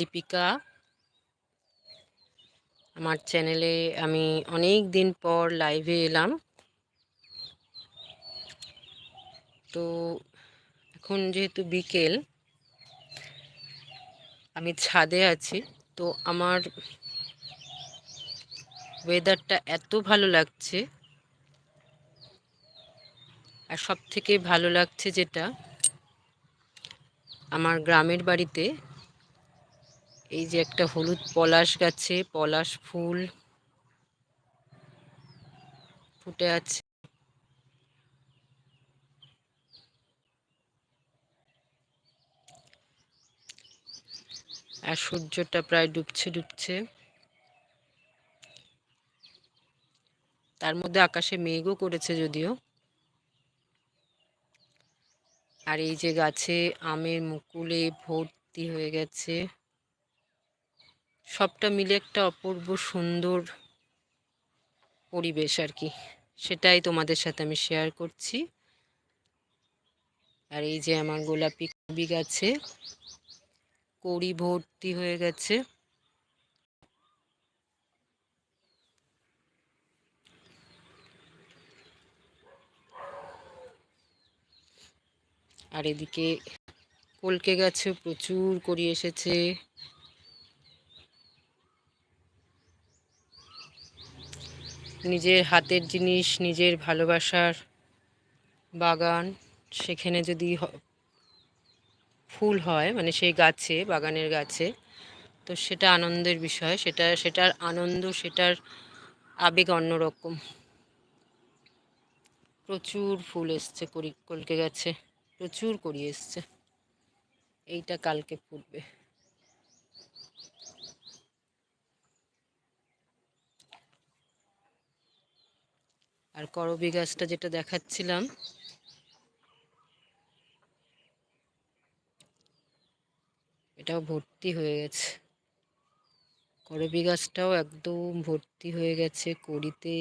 লিপিকা আমার চ্যানেলে আমি অনেক দিন পর লাইভে এলাম। তো এখন যেহেতু বিকেল, আমি ছাদে আছি। তো আমার ওয়েদারটা এত ভালো লাগছে। আর সব থেকে ভালো লাগছে যেটা, আমার গ্রামের বাড়িতে এই যে একটা হলুদ পলাশ গাছে, পলাশ ফুল ফুটে আছে। আর সূর্যটা প্রায় ডুবছে ডুবছে। তার মধ্যে আকাশে মেঘও করেছে যদিও। আর এই যে গাছে আমের মুকুলে ভর্তি হয়ে গেছে। সবটা মিলে একটা অপূর্ব সুন্দর পরিবেশ আর কি। সেটাই তোমাদের সাথে আমি শেয়ার করছি। আর এই যে আমার গোলাপি কবি গাছে কড়ি ভর্তি হয়ে গেছে। আর এদিকে কলকে গাছে প্রচুর করি এসেছে। নিজের হাতের জিনিস, নিজের ভালোবাসার বাগান, সেখানে যদি ফুল হয় মানে সেই গাছে, বাগানের গাছে, তো সেটা আনন্দের বিষয়। সেটা, সেটার আনন্দ, সেটার আবেগ অন্যরকম। প্রচুর ফুল এসছে করি, কলকে গেছে। প্রচুর করি এসছে। এইটা কালকে ফুটবে। আর করবি গাছটা যেটা দেখাচ্ছিলাম। এটাও ভর্তি হয়ে গেছে। করবি গাছটাও একদম ভর্তি হয়ে গেছে কড়িতে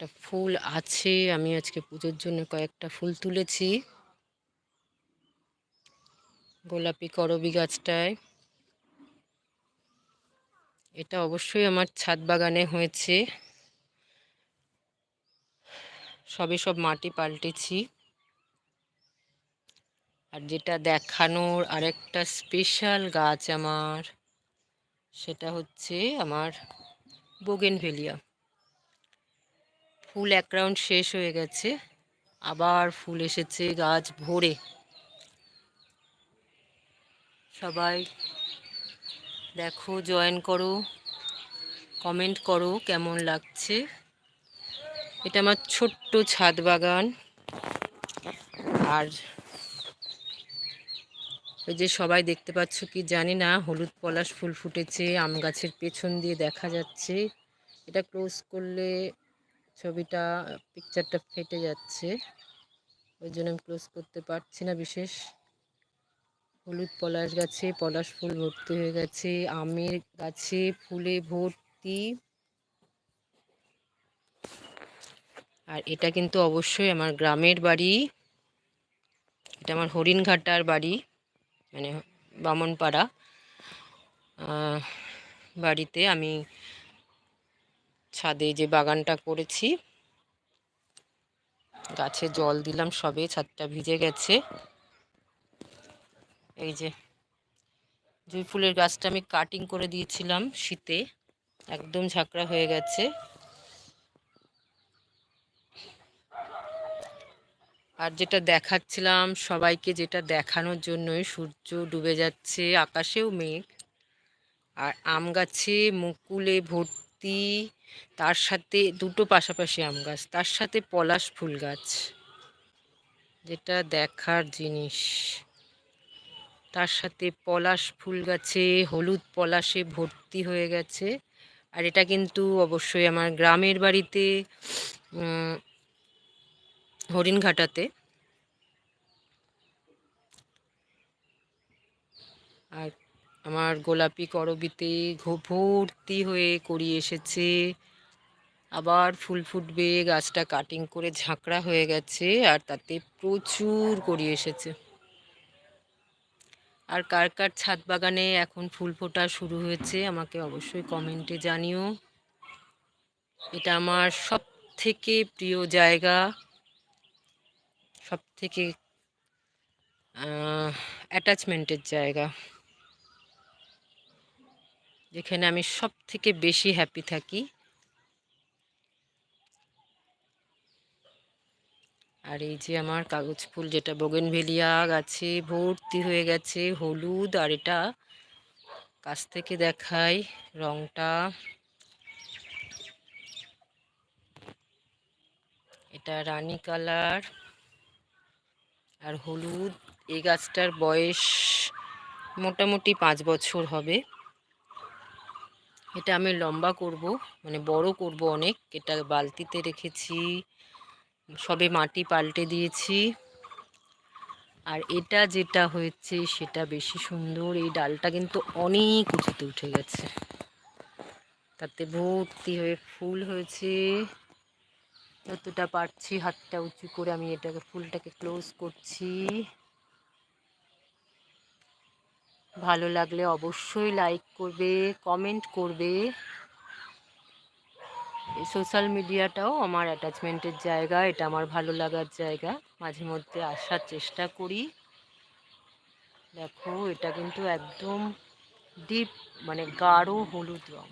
একটা ফুল আছে। আমি আজকে পুজোর জন্য কয়েকটা ফুল তুলেছি। গোলাপি করবি গাছটায়। এটা অবশ্যই আমার ছাদ বাগানে হয়েছে। সবে সব মাটি পাল্টেছি। আর যেটা দেখানোর আরেকটা স্পেশাল গাছ আমার, সেটা হচ্ছে আমার বোগেনভেলিয়া। ফুল এক রাউন্ড শেষ হয়ে গেছে। আবার ফুল এসেছে গাছ ভরে। সবাই দেখো, জয়েন করো, কমেন্ট করো কেমন লাগছে। এটা আমার ছোট্ট ছাদ বাগান। আর ওই যে সবাই দেখতে পাচ্ছ কি জানি না, হলুদ পলাশ ফুল ফুটেছে, আম গাছের পেছন দিয়ে দেখা যাচ্ছে। এটা ক্লোজ করলে ছবিটা পিকচারটা ফেটে যাচ্ছে। ওই জন্য আমি ক্লোজ করতে পারছি না বিশেষ। হলুদ পলাশ গাছে পলাশ ফুল ভর্তি হয়ে গেছে। আমের গাছে ফুলে ভর্তি। আর এটা কিন্তু অবশ্যই আমার গ্রামের বাড়ি। এটা আমার হরিণঘাটার বাড়ি মানে বামনপাড়া। বাড়িতে আমি ছাদে যে বাগানটা করেছি। গাছে জল দিলাম সবে, ছাদটা ভিজে গেছে। এই যে জুই ফুলের গাছটা আমি কাটিং করে দিয়েছিলাম শীতে, একদম ঝাঁকড়া হয়ে গেছে। আর যেটা দেখাচ্ছিলাম সবাইকে যেটা দেখানোর জন্যই সূর্য ডুবে যাচ্ছে, আকাশেও মেঘ। আর আম গাছে মুকুলে ভর্তি তার সাথে দুটো পাশাপাশি আম গাছ, তার সাথে পলাশ ফুল গাছ। যেটা দেখার জিনিস। তার সাথে পলাশ ফুল গাছে হলুদ পলাশে ভর্তি হয়ে গেছে। আর এটা কিন্তু অবশ্যই আমার গ্রামের বাড়িতে হরিণঘাটাতে। আর আমার গোলাপি করবিতে ভর্তি হয়ে করি এসেছে। আবার ফুল ফুটবে, গাছটা কাটিং করে ঝাঁকড়া হয়ে গেছে আর তাতে প্রচুর করি এসেছে। আর কার কার ছাদ বাগানে এখন ফুল ফোটা শুরু হয়েছে আমাকে অবশ্যই কমেন্টে জানিও। এটা আমার সব থেকে প্রিয় জায়গা। সব থেকে অ্যাটাচমেন্টের জায়গা। যেখানে আমি সব থেকে বেশি হ্যাপি থাকি। আর এই যে আমার কাগজ ফুল যেটা বোগেনভেলিয়া গাছে ভর্তি হয়ে গেছে, হলুদ আর এটা কাছ থেকে দেখাই রংটা। এটা রানী কালার আর হলুদ, এই গাছটার বয়স মোটামুটি পাঁচ বছর হবে। এটা আমি লম্বা করব মানে বড় করব অনেক। এটা বালতিতে রেখেছি, সবে মাটি পাল্টে দিয়েছি। আর এটা যেটা হয়েছে সেটা বেশি সুন্দর। এই ডালটা কিন্তু অনেক উঁচুতে উঠে গেছে। তাতে ভর্তি হয়ে ফুল হয়েছে। যতটা পারছি হাতটা উঁচু করে আমি এটাকে, ফুলটাকে ক্লোজ করছি। ভালো লাগলে অবশ্যই লাইক করবে কমেন্ট করবে। সোশ্যাল মিডিয়াটাও আমার অ্যাটাচমেন্টের জায়গা, এটা আমার ভালো লাগার জায়গা। মাঝে মধ্যে আসার চেষ্টা করি। দেখো, এটা কিন্তু একদম ডিপ মানে গাঢ় হলুদ রং।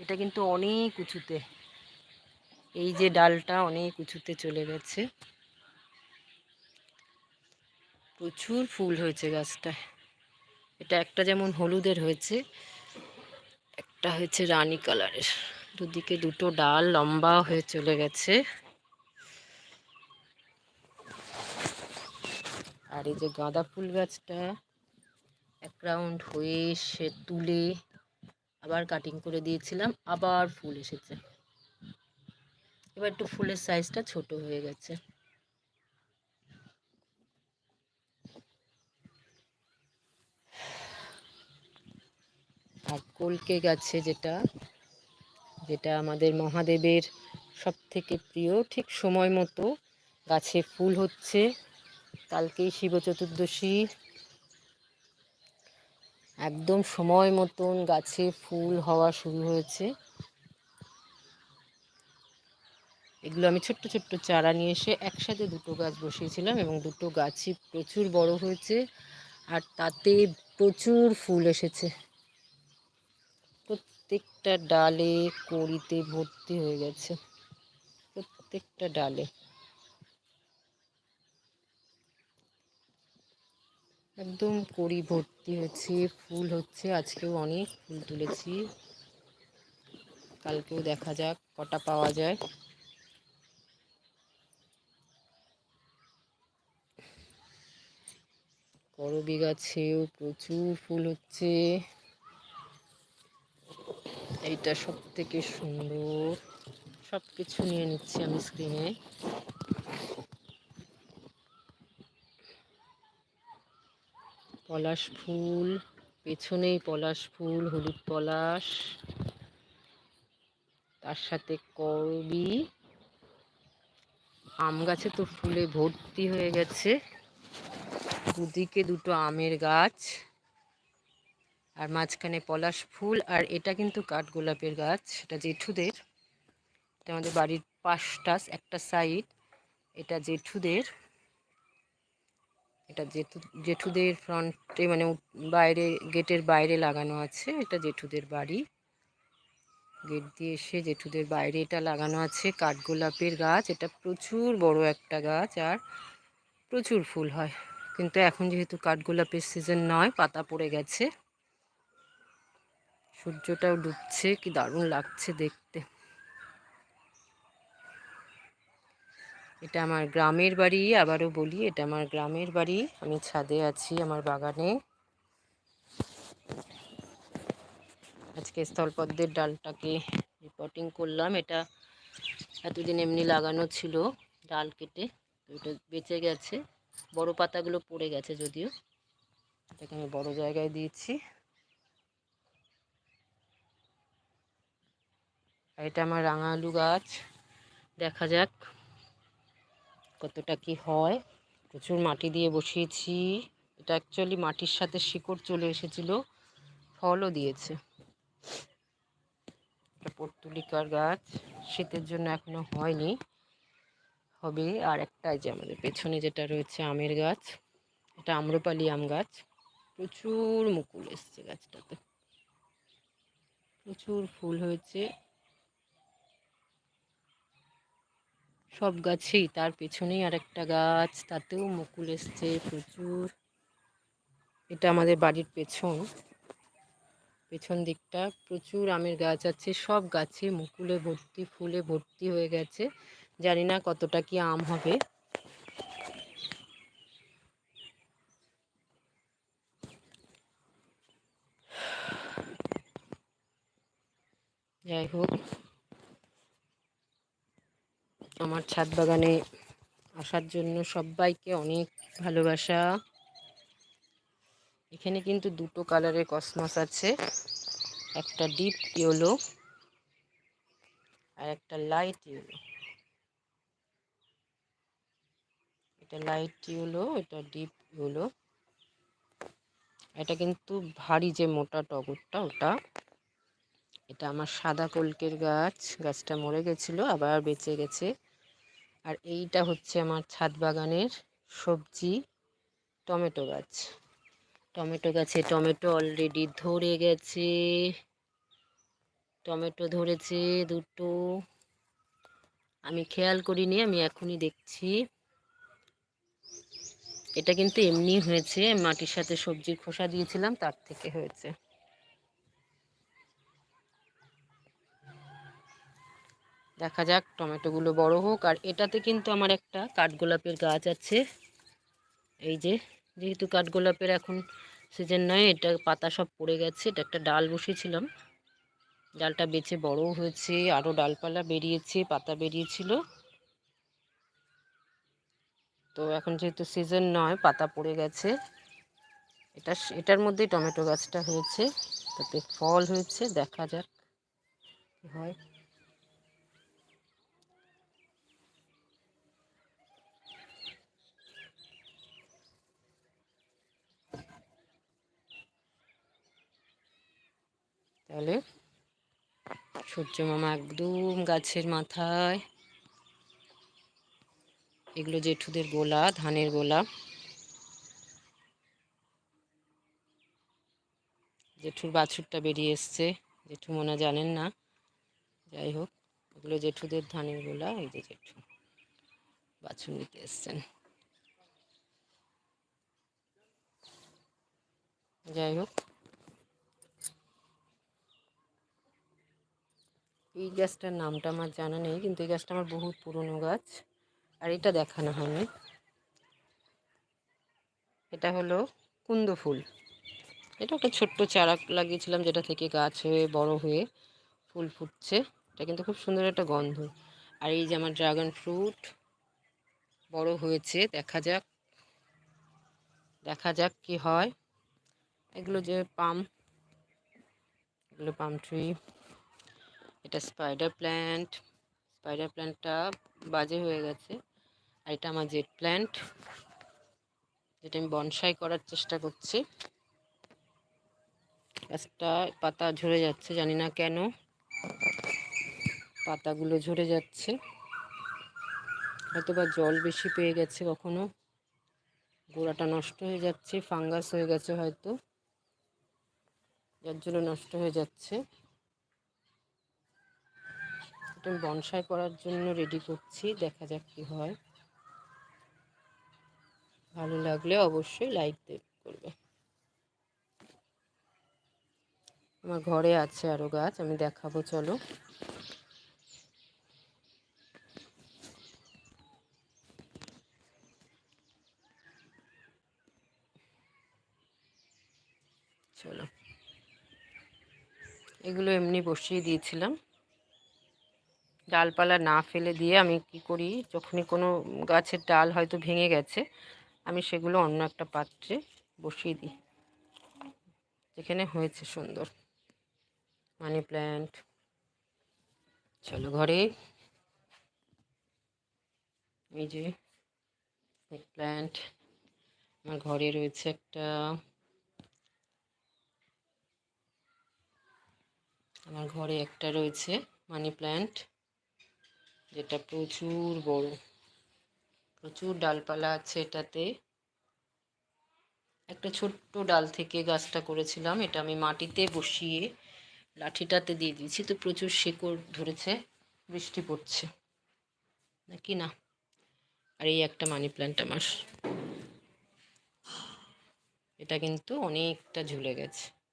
এটা কিন্তু অনেক উঁচুতে, এই যে ডালটা অনেক উঁচুতে চলে গেছে। প্রচুর ফুল হয়েছে গাছটায়। এটা একটা যেমন হলুদের হয়েছে, একটা হয়েছে রানী কালারের। দুদিকে দুটো ডাল লম্বা হয়ে চলে গেছে। আর এই যে গাঁদা ফুল গাছটা এক রাউন্ড হয়ে সে তুলে আবার কাটিং করে দিয়েছিলাম, আবার ফুল এসেছে। এবার একটু ফুলের সাইজটা ছোট হয়ে গেছে। আর কলকে গাছে যেটা যেটা আমাদের মহাদেবের সব থেকে প্রিয়, ঠিক সময় মতো গাছে ফুল হচ্ছে। কালকেই শিব চতুর্দশী। একদম সময় মতন গাছে ফুল হওয়া শুরু হয়েছে। এগুলো আমি ছোট্ট ছোট্ট চারা নিয়ে এসে একসাথে দুটো গাছ বসিয়েছিলাম এবং দুটো গাছই প্রচুর বড় হয়েছে আর তাতে প্রচুর ফুল এসেছে। প্রত্যেকটা ডালে কড়িতে ভর্তি হয়ে গেছে। প্রত্যেকটা ডালে। একদম কড়ি ভর্তি হয়েছে, ফুল হচ্ছে, আজকেও অনেক ফুল তুলেছি। কালকেও দেখা যাক, কটা পাওয়া যায়। করবি গাছেও প্রচুর ফুল হচ্ছে। এইটা সব থেকে সুন্দর। সব কিছু নিয়ে নিচ্ছি আমি স্ক্রিনে পলাশ ফুল, পেছনেই পলাশ ফুল, হলুদ পলাশ। তার সাথে করবি আম গাছে তো ফুলে ভর্তি হয়ে গেছে। দুদিকে দুটো আমের গাছ। আর মাঝখানে পলাশ ফুল, আর এটা কিন্তু কাঠগোলাপের গাছ এটা জেঠুদের। এটা আমাদের বাড়ির পাশটা, একটা সাইড এটা জেঠুদের। এটা জেঠু, জেঠুদের ফ্রন্টে মানে বাইরে গেটের বাইরে লাগানো আছে, এটা জেঠুদের বাড়ি। গেট দিয়ে এসে জেঠুদের বাইরে এটা লাগানো আছে কাঠগোলাপের গাছ। এটা প্রচুর বড় একটা গাছ, আর প্রচুর ফুল হয়। কিন্তু এখন যেহেতু কাঠগোলাপের সিজন নয়, পাতা পড়ে গেছে। সূর্যটাও ডুবছে, কি দারুণ লাগছে দেখতে। এটা আমার গ্রামের বাড়ি, আবারও বলি, এটা আমার গ্রামের বাড়ি। আমি ছাদে আছি আমার বাগানে। আজকে স্থলপদ্মের ডালটাকে রিপোর্টিং করলাম। এটা এতদিন এমনি লাগানো ছিল ডাল কেটে, তো এটা বেঁচে গেছে। বড় পাতাগুলো পড়ে গেছে যদিও। এটাকে আমি বড় জায়গায় দিয়েছি। এটা আমার রাঙা আলু গাছ। দেখা যাক কতটা কি হয়। প্রচুর মাটি দিয়ে বসিয়েছি। এটা অ্যাকচুয়ালি মাটির সাথে শিকড় চলে এসেছিল, ফলও দিয়েছে। পর্তুলিকার গাছ, শীতের জন্য এখনও হয়নি। হবে আর একটা যে আমাদের পেছনে যেটা রয়েছে আমের গাছ। এটা আম্রপালি আম গাছ। প্রচুর মুকুল এসছে গাছটাতে। প্রচুর ফুল হয়েছে। সব গাছেই, তার পেছনেই আর একটা গাছ, তাতেও মুকুল এসছে প্রচুর। এটা আমাদের বাড়ির পেছন। পেছন দিকটা প্রচুর আমের গাছ আছে, সব গাছে মুকুলে ভর্তি, ফুলে ভর্তি হয়ে গেছে। জানি না কতটা কি আম হবে। যাই হোক। আমার ছাদ বাগানে আসার জন্য সবাইকে অনেক ভালোবাসা। এখানে কিন্তু দুটো কালারের কসমস আছে, একটা ডিপ ইয়েলো আর একটা লাইট ইয়েলো। এটা লাইট ইয়েলো, এটা ডিপ ইয়েলো। এটা কিন্তু ভারী যে মোটা টগরটা, ওটা। এটা আমার সাদা কলকের গাছ, গাছটা মরে গেছিল, আবার বেঁচে গেছে। আর এইটা হচ্ছে আমার ছাদ বাগানের সবজি, টমেটো গাছ। টমেটো গাছে টমেটো অলরেডি ধরে গেছে। টমেটো ধরেছে দুটো। আমি খেয়াল করিনি, আমি এখনই দেখছি। এটা কিন্তু এমনি হয়েছে, মাটির সাথে সবজির খোসা দিয়েছিলাম, তার থেকে হয়েছে। দেখা যাক, টমেটোগুলো বড় হোক। আর এটাতে কিন্তু আমার একটা কাঠগোলাপের গাছ আছে। এই যে, যেহেতু কাঠগোলাপের এখন সিজন নয় এটা পাতা সব পড়ে গেছে। এটা একটা ডাল বসিয়েছিলাম ডালটা বেঁচে বড়ও হয়েছে, আরও ডালপালা বেরিয়েছে, পাতা বেরিয়েছিল। তো এখন যেহেতু সিজন নয়, পাতা পড়ে গেছে। এটা এটার মধ্যেই টমেটো গাছটা হয়েছে। তাতে ফল হয়েছে, দেখা যাক হয়। তাহলে সূর্য মামা একদম গাছের মাথায়। এগুলো জেঠুদের গোলা, ধানের গোলা। জেঠুর বাছুরটা বেরিয়ে এসছে। জেঠু মনে জানেন না। যাই হোক, এগুলো জেঠুদের ধানের গোলা, এই যে জেঠু বাছুর নিতে এসছেন। যাই হোক এই গাছটার নামটা আমার জানা নেই, কিন্তু এই গাছটা আমার বহুত পুরনো গাছ। আর এটা দেখানো হয়নি। এটা হলো কুন্দ ফুল। এটা একটা ছোট্ট চারা লাগিয়েছিলাম যেটা থেকে গাছ হয়ে বড় হয়ে ফুল ফুটছে। এটা কিন্তু খুব সুন্দর একটা গন্ধ। আর এই যে আমার ড্রাগন ফ্রুট বড় হয়েছে, দেখা যাক। দেখা যাক কি হয়। এগুলো যে পাম, এগুলো পাম ট্রি। এটা স্পাইডার প্ল্যান্ট স্পাইডার প্ল্যান্টটা বাজে হয়ে গেছে। আর এটা আমার জেট প্ল্যান্ট যেটা আমি বনসাই করার চেষ্টা করছি। গাছটা, পাতা ঝরে যাচ্ছে, জানি না কেন। পাতাগুলো ঝরে যাচ্ছে। হয়তো বা জল বেশি পেয়ে গেছে কখনো। গোড়াটা নষ্ট হয়ে যাচ্ছে ফাঙ্গাস হয়ে গেছে হয়তো। যার জন্য নষ্ট হয়ে যাচ্ছে। এটা আমি বনসাই করার জন্য রেডি করছি। দেখা যাক কি হয়। ভালো লাগলে অবশ্যই লাইক করবে। আমার ঘরে আছে আরও গাছ, আমি দেখাবো, চলো। চলো। এগুলো এমনি বসিয়ে দিয়েছিলাম। ডালপালা না ফেলে দিয়ে আমি কি করি, যখনই কোনো গাছের ডাল হয়তো ভেঙে গেছে, আমি সেগুলো অন্য একটা পাত্রে বসিয়ে দিই। যেখানে হয়েছে সুন্দর। Money plant. চলো ঘরে। এই যে প্ল্যান্ট আমার ঘরে রয়েছে একটা আমার ঘরে একটা রয়েছে মানি প্ল্যান্ট। যেটা প্রচুর বড়। প্রচুর ডালপালা আছে এটাতে। একটা ছোট্ট ডাল থেকে গাছটা করেছিলাম, এটা আমি মাটিতে বসিয়ে লাঠিটাতে দিয়ে দিয়েছি। তো প্রচুর শেকড় ধরেছে, বৃষ্টি পড়ছে। নাকি না? আর এই একটা মানি প্ল্যান্ট আমার। এটা কিন্তু অনেকটা ঝুলে গেছে।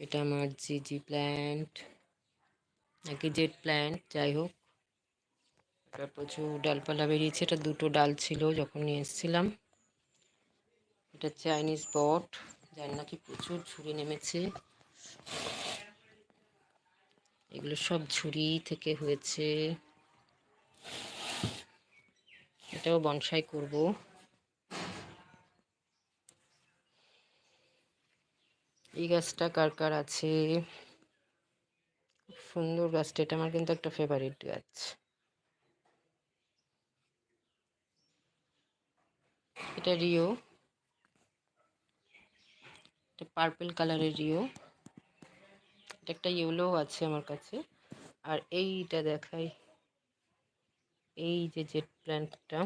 এটা আমার জিজি প্ল্যান্ট নাকি জেড প্ল্যান্ট যাই হোক। এটা প্রচুর ডালপালা বেরিয়েছে, এটা দুটো ডাল ছিল যখন নিয়ে এসেছিলাম। এটা চাইনিজ বট যার নাকি প্রচুর ঝুড়ি নেমেছে। এগুলো সব ঝুড়ি থেকে হয়েছে। এটাও বনসাই করব। এই গাছটা কার কার আছে? সুন্দর গাছটা, এটা আমার কিন্তু একটা ফেভারিট গাছ। এটা রিও। এটা পার্পেল কালারের রিও। এটা একটা ইয়েলো আছে আমার কাছে। আর এইটা দেখাই। এই যে জেট প্ল্যান্টটা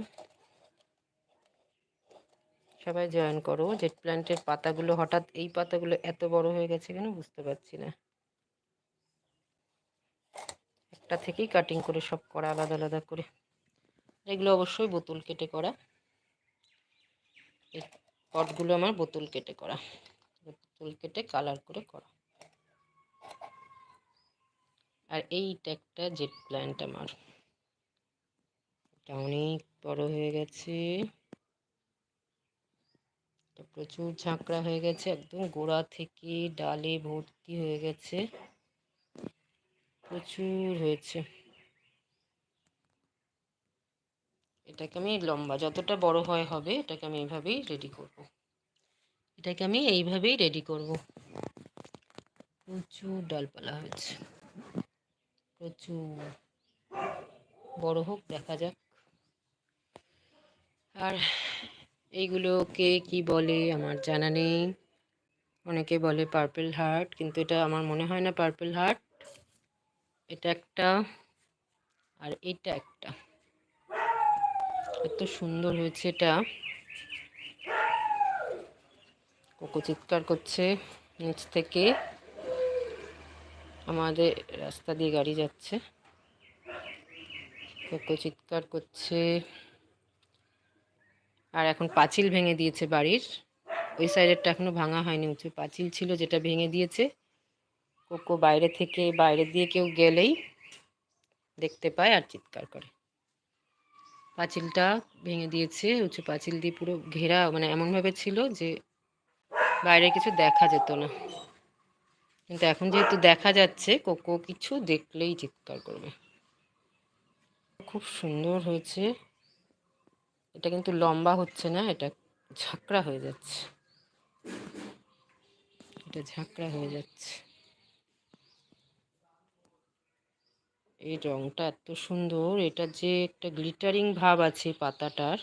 সবাই জয়েন করো। জেট প্ল্যান্টের পাতাগুলো, হঠাৎ এই পাতাগুলো এত বড় হয়ে গেছে কেন বুঝতে পারছি না। একটা থেকেই কাটিং করে সব করা, আলাদা আলাদা করে। এগুলো অবশ্যই বোতল কেটে করা। এই পটগুলো আমার বোতল কেটে করা। বোতল কেটে কালার করে করা। আর এইটা একটা জেট প্ল্যান্ট আমার। এটা অনেক বড় হয়ে গেছে। প্রচুর ঝাঁকড়া হয়ে গেছে, একদম গোড়া থেকে ডালে ভর্তি হয়ে গেছে। প্রচুর হয়েছে। এটাকে আমি লম্বা, যতটা বড় হয় হবে, এটাকে আমি এইভাবেই রেডি করব। এটাকে আমি এইভাবেই রেডি করব। প্রচুর ডালপালা হয়েছে। প্রচুর। বড় হোক, দেখা যাক। আর এইগুলোকে কি বলে আমার জানা নেই। অনেকে বলে পার্পেল হার্ট কিন্তু এটা আমার মনে হয় না পার্পেল হার্ট এটা একটা আর এটা একটা। এত সুন্দর হয়েছে এটা। কোকো চিৎকার করছে নিচ থেকে। আমাদের রাস্তা দিয়ে গাড়ি যাচ্ছে। কোকো চিৎকার করছে। আর এখন পাঁচিল ভেঙে দিয়েছে বাড়ির। ওই সাইডেরটা এখনও ভাঙা হয়নি, উঁচু পাঁচিল ছিল যেটা ভেঙে দিয়েছে। কোকো বাইরে থেকে বাইরে দিয়ে কেউ গেলেই দেখতে পায় আর চিৎকার করে। পাঁচিলটা ভেঙে দিয়েছে, উঁচু পাঁচিল দিয়ে পুরো ঘেরা মানে এমনভাবে ছিল যে বাইরে কিছু দেখা যেত না। কিন্তু এখন যেহেতু দেখা যাচ্ছে, কোকো কিছু দেখলেই চিৎকার করবে। খুব সুন্দর হয়েছে। এটা কিন্তু লম্বা হচ্ছে না, এটা ঝাঁকড়া হয়ে যাচ্ছে। এটা ঝাঁকড়া হয়ে যাচ্ছে। এই রংটা এত সুন্দর, এটা যে একটা গ্লিটারিং ভাব আছে পাতাটার,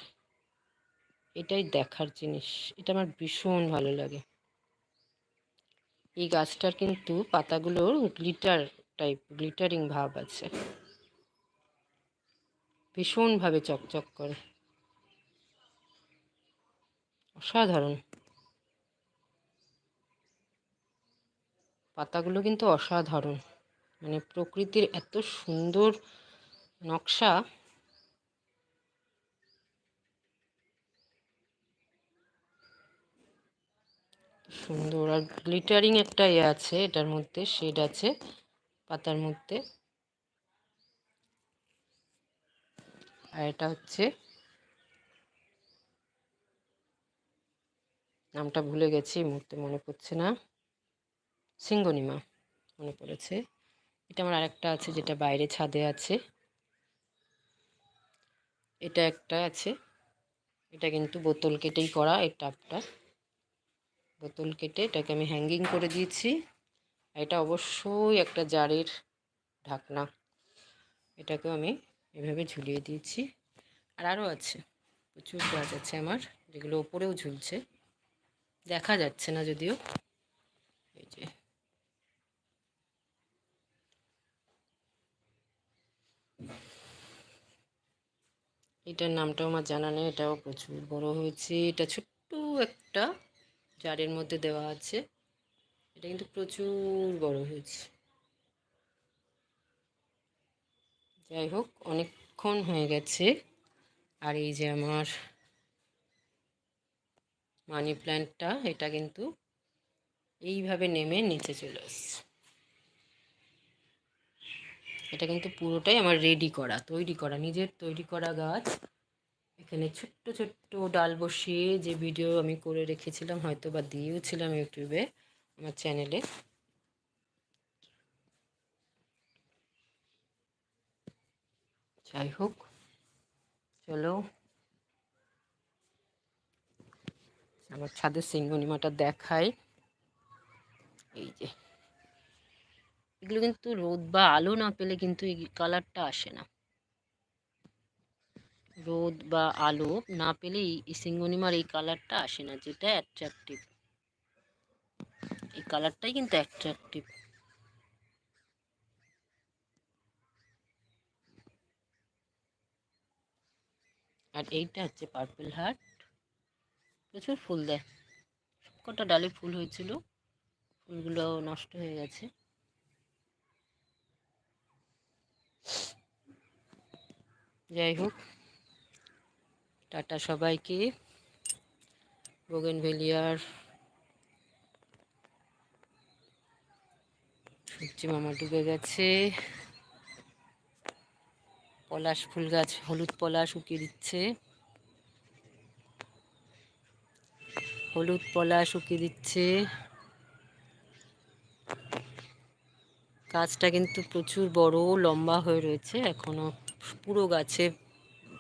এটাই দেখার জিনিস। এটা আমার ভীষণ ভালো লাগে। এই গাছটার কিন্তু পাতাগুলোর গ্লিটার টাইপ গ্লিটারিং ভাব আছে। ভীষণভাবে চকচক করে। অসাধারণ। পাতাগুলো কিন্তু অসাধারণ। মানে প্রকৃতির এত সুন্দর নকশা। সুন্দর আর গ্লিটারিং একটা ইয়ে আছে, এটার মধ্যে শেড আছে পাতার মধ্যে। আর এটা হচ্ছে নামটা ভুলে গেছি মুহূর্তে মনে পড়ছে না। সিঙ্গনিমা মনে পড়েছে। এটা আমার আরেকটা আছে যেটা বাইরে ছাদে আছে। এটা একটা আছে। এটা কিন্তু বোতল কেটেই করা, এই টাপটা বোতল কেটে এটাকে আমি হ্যাঙ্গিং করে দিয়েছি। এটা অবশ্যই একটা জারের ঢাকনা। এটাকেও আমি এভাবে ঝুলিয়ে দিয়েছি। আর আরও আছে। প্রচুর গাছ আছে আমার, যেগুলো ওপরেও ঝুলছে। দেখা যাচ্ছে না যদিও। এই যে। এটার নামটাও আমার জানা নেই, এটাও প্রচুর বড় হয়েছে। এটা ছোট্ট একটা জারের মধ্যে দেওয়া আছে। এটা কিন্তু প্রচুর বড় হয়েছে। যাই হোক, অনেকক্ষণ হয়ে গেছে। আর এই যে আমার মানি প্ল্যান্টটা, এটা কিন্তু এইভাবে নেমে নিচে চলে আসছে। এটা কিন্তু পুরোটাই আমার রেডি করা, তৈরি করা, নিজের তৈরি করা গাছ। এখানে ছোট্ট ছোট্ট ডাল বসিয়ে যে ভিডিও আমি করে রেখেছিলাম হয়তো বা দিয়েওছিলাম ইউটিউবে, আমার চ্যানেলে। যাই হোক, চলো। আমার ছাদের সিঙ্গনিমাটা দেখাই। এই যে। এগুলো কিন্তু রোদ বা আলো না পেলে কিন্তু এই কালারটা আসে না। রোদ বা আলো না পেলে এই সিঙ্গনিমার এই কালারটা আসে না, যেটা অ্যাট্রাকটিভ এই কালারটাই কিন্তু অ্যাট্রাকটিভ আর এইটা হচ্ছে পার্পেল হার্ট প্রচুর ফুল দেয়। কটা ডালে ফুল হয়েছিল। ফুলগুলো নষ্ট হয়ে গেছে। যাই হোক, টাটা সবাইকে। বোগেন ভেলিয়ার সূর্যি মামা ডুবে গেছে। পলাশ ফুল গাছ, হলুদ পলাশ উকিয়ে দিচ্ছে। হলুদ পলাশ উকিয়ে দিচ্ছে। গাছটা কিন্তু প্রচুর বড়, লম্বা হয়ে রয়েছে। এখনও পুরো গাছে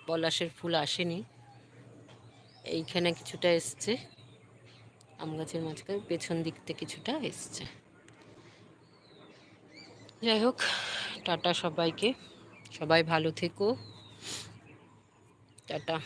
পলাশের ফুল আসেনি। এইখানে কিছুটা এসছে। আম গাছের মাঝখানে পেছন দিক থেকে কিছুটা এসছে। যাই হোক, টাটা সবাইকে। সবাই ভালো থেকো। টাটা।